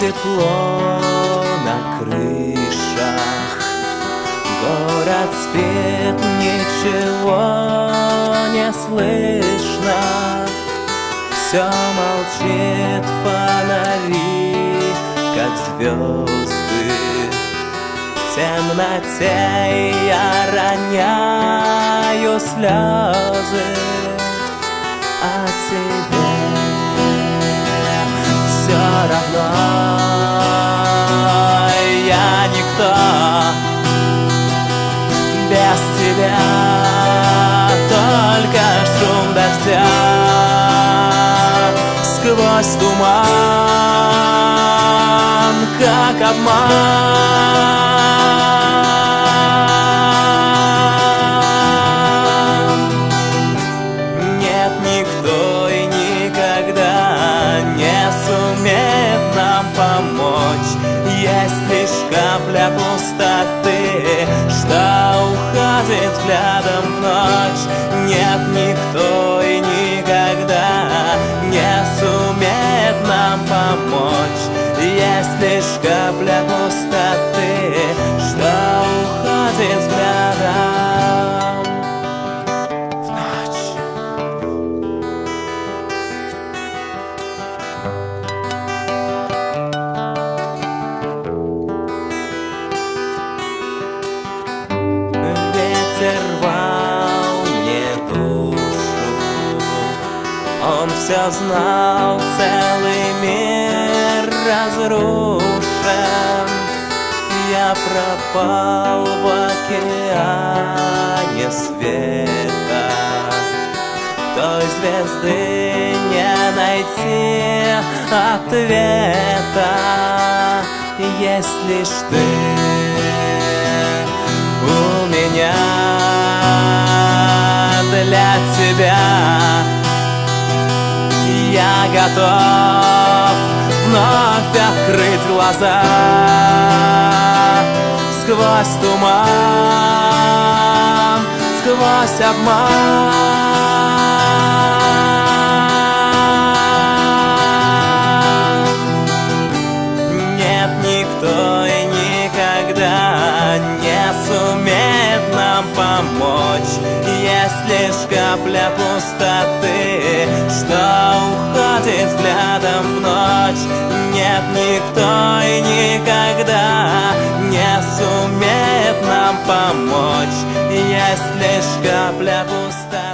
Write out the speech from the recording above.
тепло на крышах. Город спит, ничего не слышно. Все молчит фонари, как звезды В темноте я роняю слезы о тебе Сквозь туман, как обман. Нет никто и никогда не сумеет нам помочь. Есть лишь капля пустоты, что уходит взглядом в ночь. Нет никто и никогда пустоты, что уходит взглядом Он все знал, целый мир разрушен. Я пропал в океане света. Той звезды не найти ответа. Есть лишь ты готов вновь открыть глаза. Сквозь туман, сквозь обман. Нет никто и никогда не сумеет нам помочь. Есть лишь капля пустоты, что уходит Нет никто и никогда не сумеет нам помочь. Есть лишь капля пустоты